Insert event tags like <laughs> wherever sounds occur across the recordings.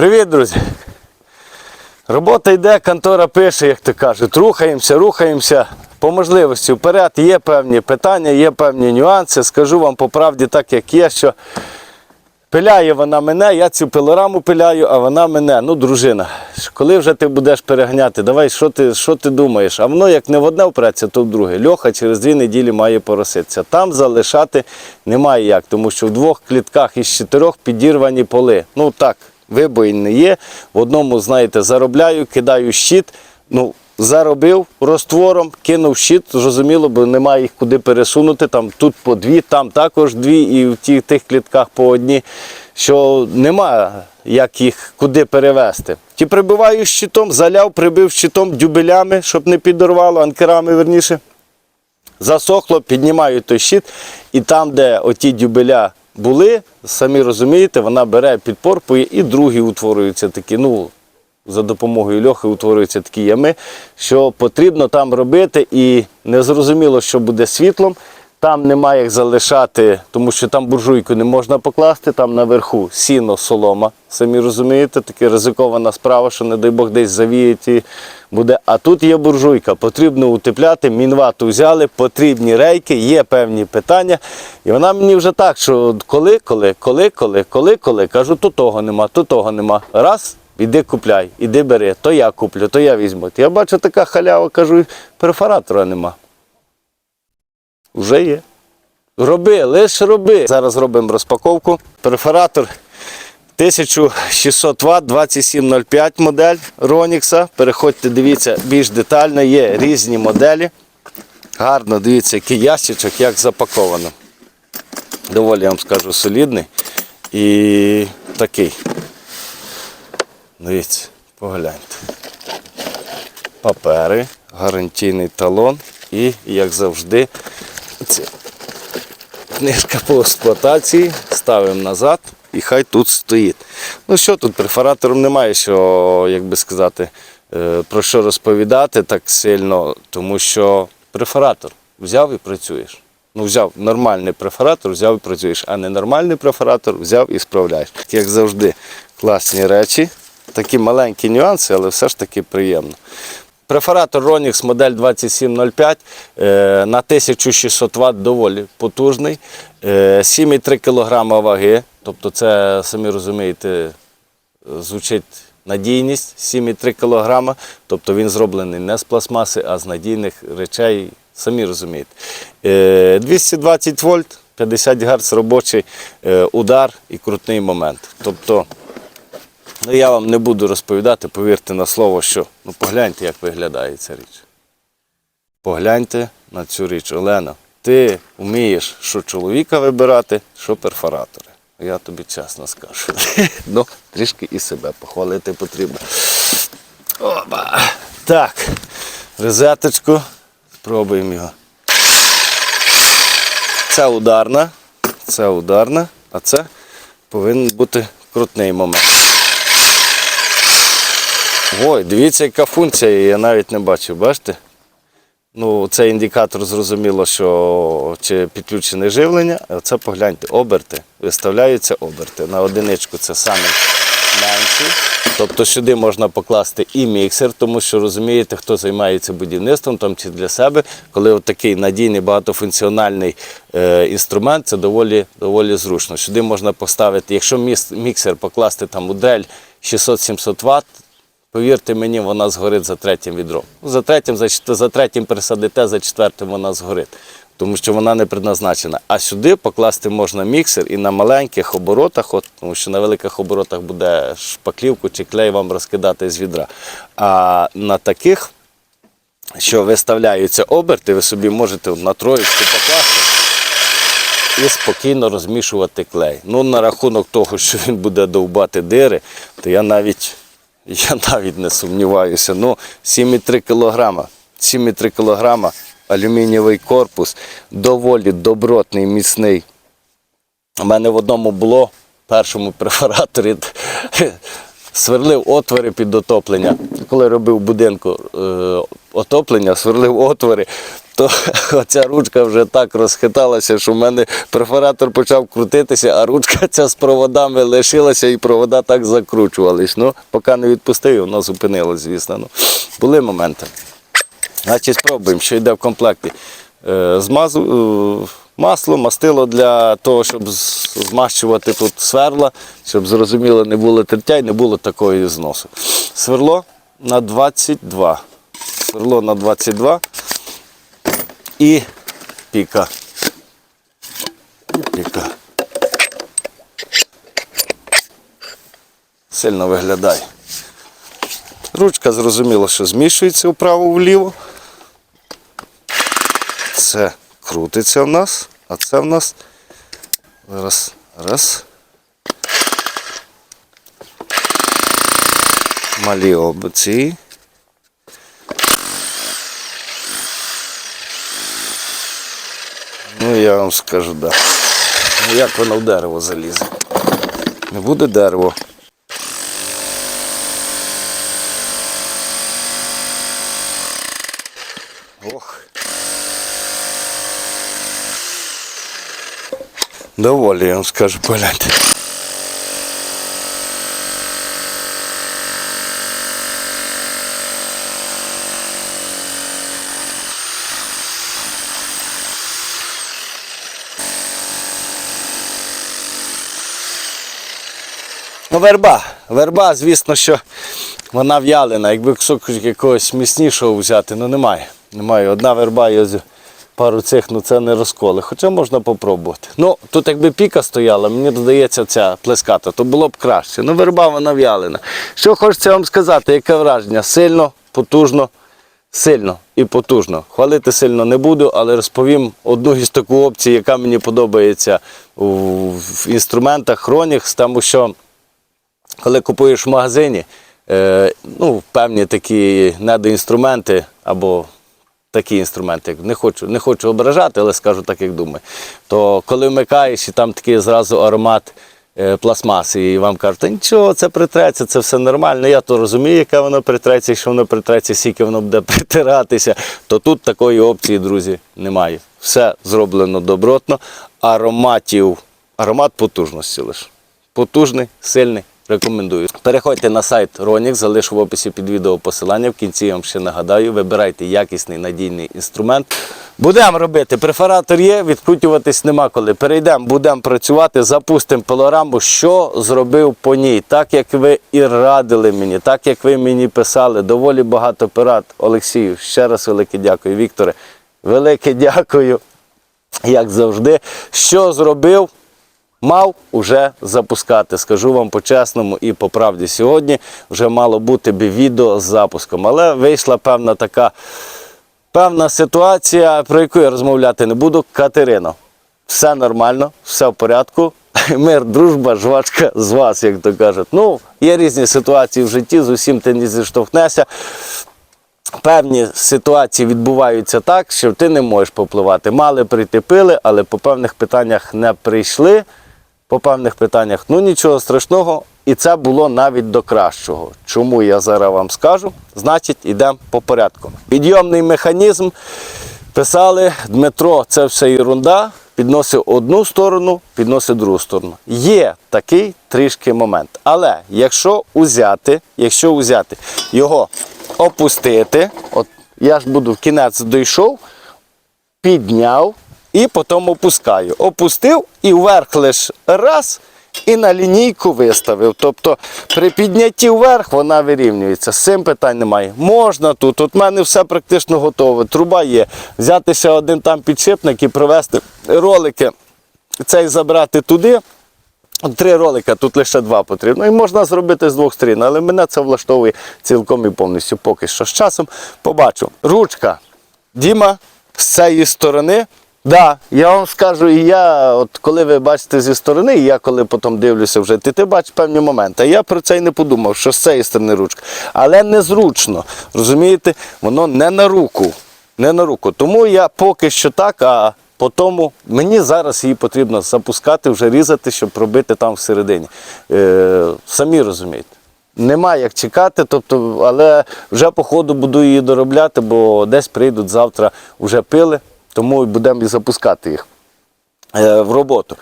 Привіт, друзі! Робота йде, контора пише, як то кажуть. Рухаємося, рухаємося. По можливості вперед є певні питання, є певні нюанси. Скажу вам по правді так, як є, що пиляє вона мене, я цю пилораму пиляю, а вона мене. Ну, дружина, коли вже ти будеш переганяти, давай, що ти, що ти думаєш? А воно як не в одне впреться, то в друге. Льоха через дві неділі має пороситися. Там залишати немає як, тому що в двох клітках із чотирьох підірвані поли. Ну так, вибоїн не є. В одному, знаєте, заробляю, кидаю щит. Ну, заробив розтвором, кинув щит, зрозуміло, бо немає їх куди пересунути. Там тут по дві, там також дві, і в ті, тих клітках по одні, що немає як їх куди перевести. Ті прибиваю щитом, заляв, прибив щитом дюбелями, щоб не підорвало, анкерами верніше. Засохло, піднімаю той щит, і там, де оті дюбеля були, самі розумієте, вона бере, підпорпує, і другі утворюються такі. ну, за допомогою льохи утворюються такі ями, що потрібно там робити, і незрозуміло, що буде світлом. Там немає як залишати, тому що там буржуйку не можна покласти, там наверху сіно, солома. Самі розумієте, така ризикована справа, що, не дай Бог, десь завіють і буде. А тут є буржуйка, потрібно утепляти, мінвату взяли, потрібні рейки, є певні питання. І вона мені вже так, що коли, коли, коли, коли, коли, коли, кажу, то того нема, то того нема. Раз, Іди купляй, іди бери, то я куплю, то я візьму. Я бачу така халява, кажу, перфоратора нема. Вже є. Роби, лише роби. Зараз робимо розпаковку. Перфоратор 1600 Вт, 2705 модель Ронікса. Переходьте, дивіться більш детально, є різні моделі. Гарно, дивіться, який ящичок, як запаковано. Доволі, я вам скажу, солідний і такий. Дивіться, погляньте. Папери, гарантійний талон і, як завжди, це книжка по експлуатації. Ставимо назад і хай тут стоїть. Ну що тут, перфоратором немає, що, як би сказати, е, про що розповідати так сильно, тому що перфоратор взяв і працюєш. Ну, взяв нормальний префоратор, взяв і працюєш, а ненормальний префоратор взяв і справляєш. Як завжди, класні речі. Такі маленькі нюанси, але все ж таки приємно. Префоратор Ronix модель 2705 е, на 1600 Вт доволі потужний. Е, 7,3 кг ваги. Тобто це, самі розумієте, звучить надійність 7,3 кг. Тобто він зроблений не з пластмаси, а з надійних речей, самі розумієте. Е, 220 вольт, 50 Гц робочий е, удар і крутний момент. Тобто Ну, я вам не буду розповідати, повірте на слово, що ну погляньте, як виглядає ця річ. Погляньте на цю річ, Олена. Ти вмієш, що чоловіка вибирати, що перфоратори. Я тобі чесно скажу. <laughs> ну, трішки і себе похвалити потрібно. Опа. Так, розеточку. Спробуємо його. Це ударна, це ударна, а це повинен бути крутний момент. Ой, дивіться, яка функція, я навіть не бачив, бачите? Ну, це індикатор зрозуміло, що чи підключене живлення, а це погляньте, оберти. Виставляються оберти. На одиничку це саме менший. Тобто сюди можна покласти і міксер, тому що розумієте, хто займається будівництвом там чи для себе, коли от такий надійний багатофункціональний е, інструмент, це доволі, доволі зручно. Сюди можна поставити, якщо міксер покласти там модель 600-700 Вт, Повірте мені, вона згорить за третім відром. Ну, За третім, за, за третім пересадите, за четвертим вона згорить, тому що вона не предназначена. А сюди покласти можна міксер і на маленьких оборотах, от, тому що на великих оборотах буде шпаклівку чи клей вам розкидати з відра. А на таких, що виставляються оберти, ви собі можете на троєчку покласти і спокійно розмішувати клей. Ну, на рахунок того, що він буде довбати дири, то я навіть, я <laughs> навіть не сумніваюся. Ну, 7,3 кг. 7,3 кг алюмінієвий корпус, доволі добротний, міцний. У мене в одному було, першому препараторі, <laughs> сверлив отвори під отоплення. Коли робив будинку е, отоплення, сверлив отвори, то <laughs> оця ручка вже так розхиталася, що в мене перфоратор почав крутитися, а ручка ця з проводами лишилася і провода так закручувались. Ну, поки не відпустив, воно зупинилось, звісно. Ну, були моменти. Значить, спробуємо, що йде в комплекті. Е, Змазу, е, масло, мастило для того, щоб змащувати тут сверла, щоб зрозуміло не було тертя і не було такої зносу. Сверло на 22. Сверло на 22 і піка. Піка. Сильно виглядає. Ручка зрозуміло, що змішується вправо-вліво. Це крутиться в нас, а це в нас зараз раз. Малі обці. Ну, я вам скажу, да. Ну, як воно в дерево залізе? Не буде дерево. Ох. Доволі, я вам скажу, погляньте. Ну, верба. Верба, звісно, що вона в'ялена. Якби кусок якогось міцнішого взяти, ну немає. Немає. Одна верба і пару цих, ну це не розколи. Хоча можна попробувати. Ну, тут якби піка стояла, мені додається ця плеската, то було б краще. Ну, верба вона в'ялена. Що хочеться вам сказати, яке враження? Сильно, потужно, сильно і потужно. Хвалити сильно не буду, але розповім одну із таку опцію, яка мені подобається в інструментах Хронікс, тому що коли купуєш в магазині, е, ну, певні такі недоінструменти або такі інструменти, не хочу, не хочу ображати, але скажу так, як думаю, то коли вмикаєш і там такий зразу аромат е, пластмаси, і вам кажуть, нічого, це притреться, це все нормально. Я то розумію, яке воно притреться, якщо воно притреться, скільки воно буде <laughs> притиратися, то тут такої опції, друзі, немає. Все зроблено добротно, ароматів, аромат потужності лише потужний, сильний. Рекомендую. Переходьте на сайт Ronix, залишу в описі під відео посилання. В кінці я вам ще нагадаю, вибирайте якісний надійний інструмент. Будемо робити. Префаратор є, відкрутюватись нема коли. Перейдемо, будемо працювати, запустимо пилораму, що зробив по ній. Так як ви і радили мені, так як ви мені писали, доволі багато пират. Олексію, ще раз велике дякую. Вікторе, велике дякую як завжди. Що зробив? Мав уже запускати. Скажу вам по-чесному і по правді. Сьогодні вже мало бути би відео з запуском. Але вийшла певна така певна ситуація, про яку я розмовляти не буду. Катерино, все нормально, все в порядку. <laughs> Мир, дружба, жвачка з вас, як то кажуть. Ну, є різні ситуації в житті, з усім ти не зіштовхнешся певні ситуації відбуваються так, що ти не можеш попливати. Мали прийти пили, але по певних питаннях не прийшли. По певних питаннях, ну нічого страшного, і це було навіть до кращого. Чому я зараз вам скажу? Значить, йдемо по порядку. Підйомний механізм писали Дмитро, це все ерунда. Підносив одну сторону, підносив другу сторону. Є такий трішки момент. Але якщо узяти, якщо узяти його опустити, от я ж буду в кінець дійшов, підняв і потім опускаю. Опустив і вверх лише раз і на лінійку виставив. Тобто при піднятті вверх вона вирівнюється. З цим питань немає. Можна тут, от в мене все практично готове. Труба є. Взяти ще один там підшипник і привезти ролики, цей забрати туди. Три ролика, тут лише два потрібно. І можна зробити з двох сторін, але мене це влаштовує цілком і повністю. Поки що з часом побачу. Ручка. Діма з цієї сторони. Да, я вам скажу, і я, от коли ви бачите зі сторони, і я коли потім дивлюся вже, ти, ти бачиш певні моменти. Я про це й не подумав, що з цієї сторони ручка. Але незручно. Розумієте, воно не на руку. Не на руку. Тому я поки що так, а по тому мені зараз її потрібно запускати, вже різати, щоб пробити там всередині. Е, самі розумієте. нема як чекати, тобто, але вже по ходу буду її доробляти, бо десь прийдуть завтра вже пили, тому будемо і запускати їх е, в роботу.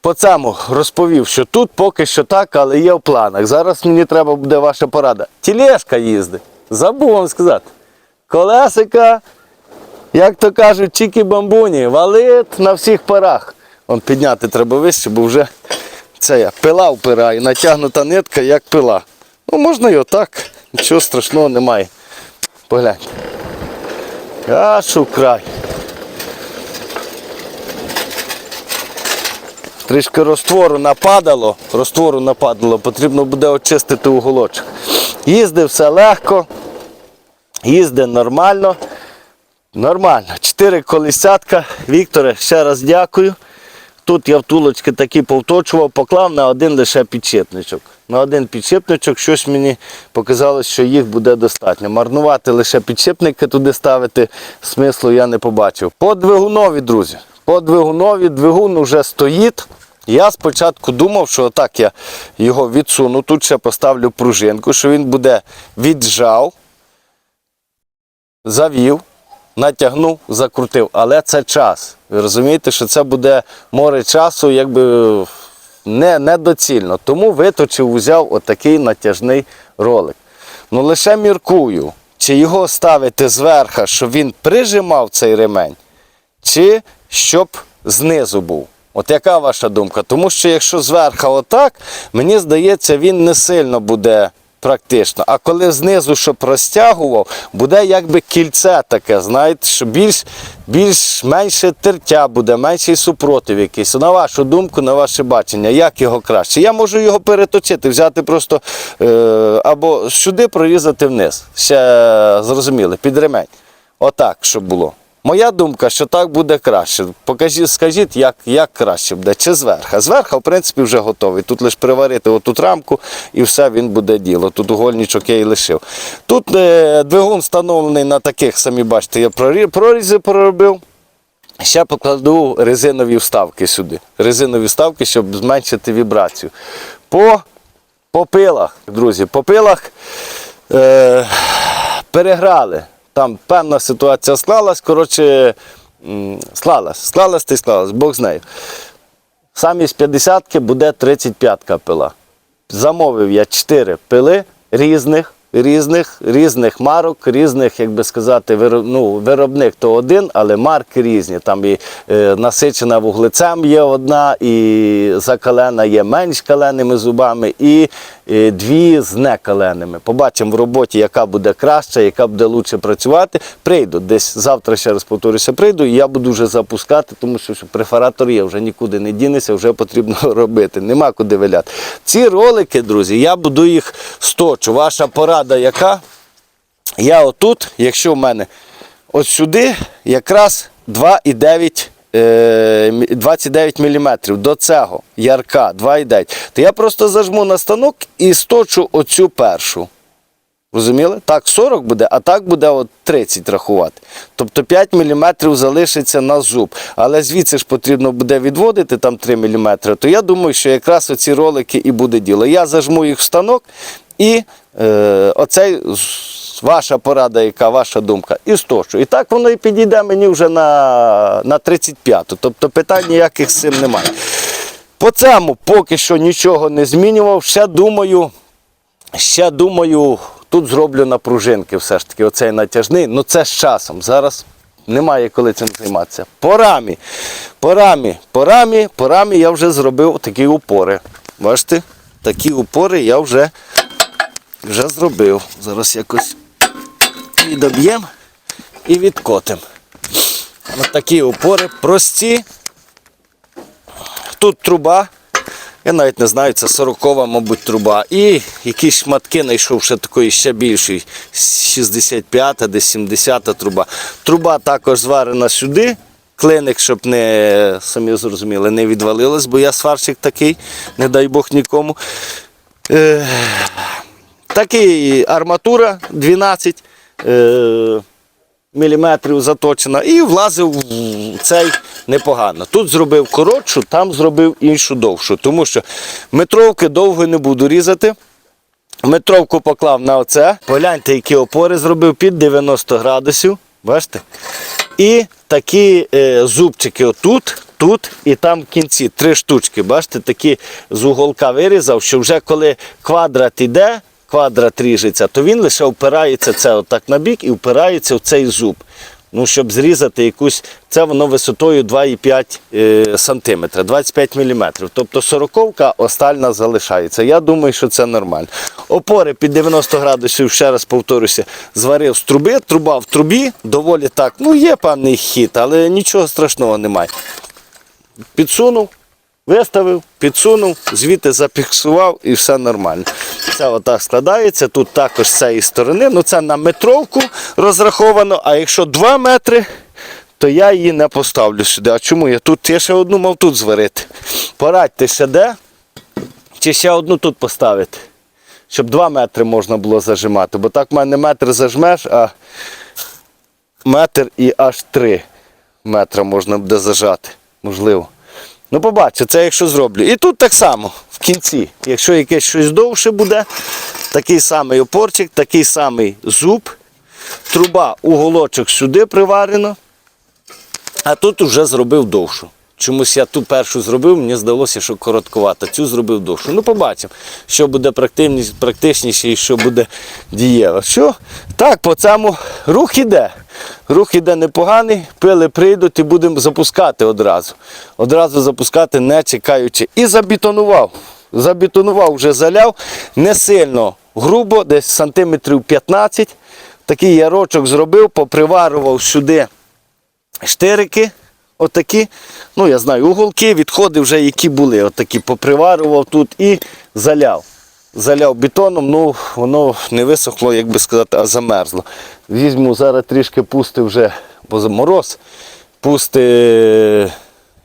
По цьому розповів, що тут поки що так, але є в планах. Зараз мені треба буде ваша порада. Тілешка їздить. Забув вам сказати. Колесика, як то кажуть, чікі бамбуні, валить на всіх парах. Вон підняти треба вище, бо вже це я пила впирає, натягнута нитка, як пила. Ну, можна і отак, нічого страшного немає. Погляньте. Аж у край. Трішки розтвору нападало, розтвору нападало, потрібно буде очистити уголочок. Їздив все легко, їздив нормально. Нормально. Чотири колісятка. Вікторе, ще раз дякую. Тут я втулочки такі повточував, поклав на один лише підшипничок. На один підшипничок щось мені показалось, що їх буде достатньо. Марнувати лише підшипники туди ставити, смислу я не побачив. По двигунові, друзі. По двигунові двигун вже стоїть. Я спочатку думав, що отак я його відсуну. Тут ще поставлю пружинку, що він буде віджав, завів, натягнув, закрутив. Але це час. Ви розумієте, що це буде море часу, якби не, недоцільно. Тому виточив, взяв отакий натяжний ролик. Ну лише міркую, чи його ставити зверху, щоб він прижимав цей ремень, чи щоб знизу був. От яка ваша думка? Тому що якщо зверху отак, мені здається, він не сильно буде практично. А коли знизу щоб розтягував, буде якби кільце таке, знаєте, що більш, більш менше тертя буде, менший супротив якийсь. На вашу думку, на ваше бачення, як його краще. Я можу його переточити, взяти просто е, або сюди прорізати вниз. Ще зрозуміли, під ремень. Отак, щоб було. Моя думка, що так буде краще. Покажіть, скажіть, як, як краще буде, чи зверху. Зверху, в принципі, вже готовий. Тут лише приварити отут рамку і все, він буде діло. Тут угольничок я і лишив. Тут е, двигун встановлений на таких, самі бачите, я прорізи проробив. Ще покладу резинові вставки сюди. Резинові вставки, щоб зменшити вібрацію. По, по пилах, друзі, по пилах е, переграли. Там певна ситуація склалась. Коротше, склалась, склалась та й склалась, Бог з нею. з 50-ки буде 35-ка пила. Замовив я 4 пили різних, різних, різних марок, різних, як би сказати, вироб, ну, виробник то один, але марки різні. Там і е, насичена вуглецем є одна, і закалена є менш каленими зубами, і е, дві з некаленими. Побачимо в роботі, яка буде краща, яка буде лучше працювати. Прийду десь завтра ще раз повторюся, прийду, і я буду вже запускати, тому що префаратор є, вже нікуди не дінеться, вже потрібно <laughs> робити. Нема куди виляти. Ці ролики, друзі, я буду їх сточу. Ваша порада яка? Я отут, якщо в мене ось сюди, якраз 2,9 е, 29 мм до цього ярка 2,9, то я просто зажму на станок і сточу оцю першу. Розуміли? Так 40 буде, а так буде от 30 рахувати. Тобто 5 мм залишиться на зуб. Але звідси ж потрібно буде відводити там 3 мм, то я думаю, що якраз оці ролики і буде діло. Я зажму їх в станок і е, оцей з- ваша порада, яка ваша думка, і сточу. І так воно і підійде мені вже на, на 35-ту. Тобто питань ніяких з цим немає. По цьому поки що нічого не змінював. Ще думаю, Ще думаю, тут зроблю на пружинки все ж таки оцей натяжний, ну це з часом. Зараз немає коли цим займатися. По рамі, по рамі, по рамі, по рамі я вже зробив такі упори. Бачите, такі упори я вже, вже зробив. Зараз якось відоб'ємо і відкотимо. Ось такі упори прості. Тут труба. Я навіть не знаю, це 40-ва, мабуть, труба. І якісь шматки знайшов ще такої ще більшої. 65-та, десь 70-та труба. Труба також зварена сюди. Клиник, щоб не самі зрозуміли, не відвалилось, бо я сварщик такий, не дай Бог нікому. Такий арматура 12. Е, міліметрів заточена і влазив в цей непогано. Тут зробив коротшу, там зробив іншу довшу, тому що метровки довго не буду різати. Метровку поклав на оце. Погляньте, які опори зробив під 90 градусів. Бачите? І такі е, зубчики отут, тут і там в кінці. Три штучки. Бачите, такі з уголка вирізав, що вже коли квадрат іде, квадрат ріжеться, то він лише впирається це отак на бік і впирається в цей зуб. Ну, щоб зрізати якусь, це воно висотою 2,5 е, см, 25 мм. Тобто 40-ка остальна залишається. Я думаю, що це нормально. Опори під 90 градусів, ще раз повторюся, зварив з труби, труба в трубі, доволі так. Ну, є певний хід, але нічого страшного немає. Підсунув, виставив, підсунув, звідти зафіксував і все нормально. Це отак складається. Тут також з цієї сторони. Ну це на метровку розраховано, а якщо 2 метри, то я її не поставлю сюди. А чому я тут? Я ще одну мав тут зварити. Порадьте ще де, чи ще одну тут поставити, щоб 2 метри можна було зажимати. Бо так в мене метр зажмеш, а метр і аж 3 метра можна буде зажати. Можливо. Ну, побачу, це якщо зроблю. І тут так само, в кінці. Якщо якесь щось довше буде, такий самий опорчик, такий самий зуб, труба, уголочок сюди приварено, а тут вже зробив довшу. Чомусь я ту першу зробив, мені здалося, що короткувато. Цю зробив довшу. Ну, побачимо, що буде практичніше, і що буде дієво. Що? Так, по цьому рух іде. Рух іде непоганий, пили прийдуть і будемо запускати одразу. Одразу запускати, не чекаючи. І забетонував. Забетонував, вже заляв. Не сильно грубо, десь сантиметрів 15. Такий ярочок зробив, поприварував сюди штирики. Отакі, ну я знаю, уголки, відходи вже які були, отакі поприварував тут і заляв. Заляв бетоном, ну воно не висохло, як би сказати, а замерзло. Візьму зараз трішки пусти вже, бо мороз, пусти,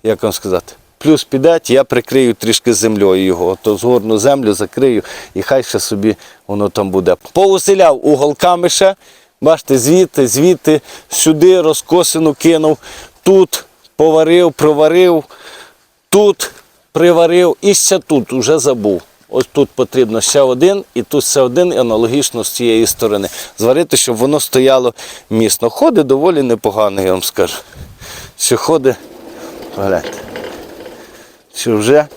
як вам сказати, плюс піде, я прикрию трішки землею його, то згорну землю закрию і хай ще собі воно там буде. Поуселяв уголками ще, бачите, звідти, звідти, сюди розкосину кинув, тут поварив, проварив, тут приварив і ще тут вже забув. Ось тут потрібно ще один, і тут ще один, і аналогічно з цієї сторони. Зварити, щоб воно стояло міцно. Ходи доволі непогано, я вам скажу. Що ходи, гляньте, що вже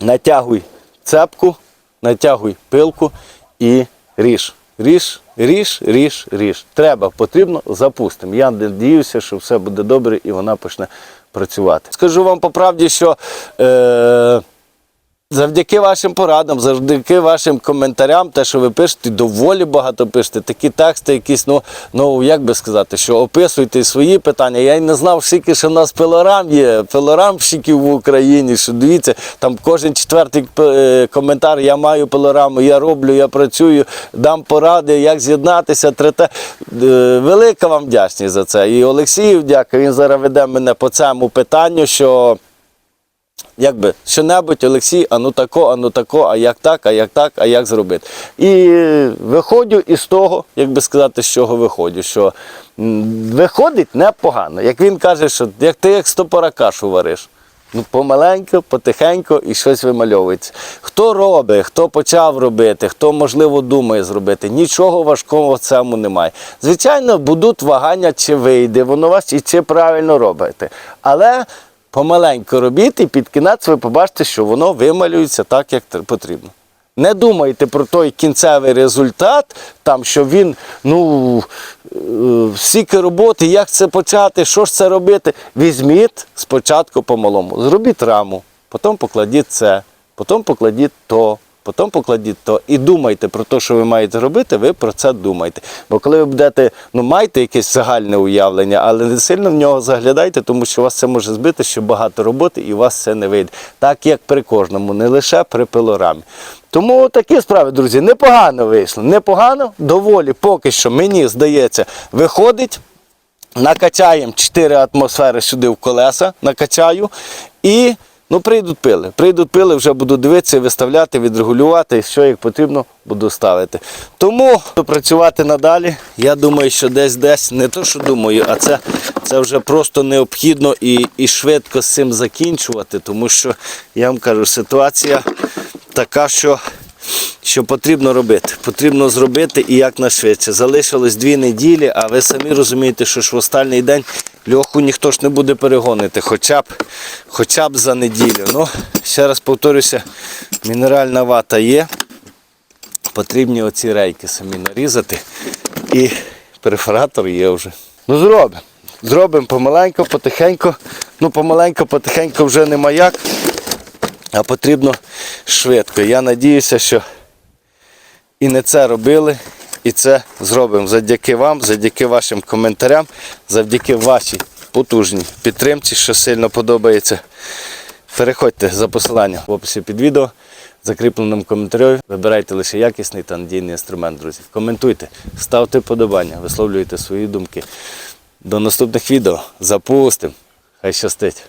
натягуй цепку, натягуй пилку і ріж. Ріж, ріж, ріж, ріж. Треба, потрібно, запустимо. Я надіюся, що все буде добре і вона почне працювати. Скажу вам по правді, що е, завдяки вашим порадам, завдяки вашим коментарям, те, що ви пишете, доволі багато пишете, такі тексти, якісь, ну, ну як би сказати, що описуйте свої питання. Я й не знав, скільки ще в нас пилорам є, пилорамщиків в Україні. Що дивіться, там кожен четвертий е, коментар, я маю пилораму, я роблю, я працюю, дам поради, як з'єднатися. трете. Е, Велика вам вдячність за це. І Олексію дякую, він зараз веде мене по цьому питанню, що якби що-небудь, Олексій, а ну тако, а ну тако, а як так, а як так, а як зробити. І виходжу із того, як би сказати, з чого виходжу, що виходить непогано. Як він каже, що як ти як стопора кашу вариш. Ну, помаленьку, потихеньку і щось вимальовується. Хто робить, хто почав робити, хто, можливо, думає зробити, нічого важкого в цьому немає. Звичайно, будуть вагання, чи вийде, воно вас і чи правильно робите. Але помаленьку робіть, і під кінець ви побачите, що воно вималюється так, як потрібно. Не думайте про той кінцевий результат, там, що він, ну, е, стільки роботи, як це почати, що ж це робити. Візьміть спочатку по-малому. Зробіть раму, потім покладіть це, потім покладіть то, потім покладіть то. І думайте про те, що ви маєте робити, ви про це думайте. Бо коли ви будете, ну маєте якесь загальне уявлення, але не сильно в нього заглядайте, тому що вас це може збити, що багато роботи і у вас це не вийде. Так як при кожному, не лише при пилорамі. Тому такі справи, друзі, непогано вийшло. Непогано, доволі поки що, мені здається, виходить. Накачаємо 4 атмосфери сюди в колеса, накачаю. І ну, прийдуть пили. Прийдуть пили, вже буду дивитися, виставляти, відрегулювати, що як потрібно, буду ставити. Тому працювати надалі. Я думаю, що десь десь не то, що думаю, а це, це вже просто необхідно і, і швидко з цим закінчувати, тому що я вам кажу, ситуація така, що що потрібно робити. Потрібно зробити і якнайшвидше. Залишилось дві неділі, а ви самі розумієте, що ж в останній день льоху ніхто ж не буде перегонити, хоча б, хоча б за неділю. Ну, ще раз повторюся, мінеральна вата є. Потрібні оці рейки самі нарізати. І перфоратор є вже. Ну зробимо. Зробимо помаленько, потихеньку. Ну, помаленько, потихеньку вже нема як. А потрібно швидко. Я надіюся, що і не це робили, і це зробимо завдяки вам, завдяки вашим коментарям, завдяки вашій потужній підтримці, що сильно подобається. Переходьте за посиланням в описі під відео, закріпленим коментарем. Вибирайте лише якісний та надійний інструмент, друзі. Коментуйте, ставте подобання, висловлюйте свої думки. До наступних відео. Запустимо. Хай щастить!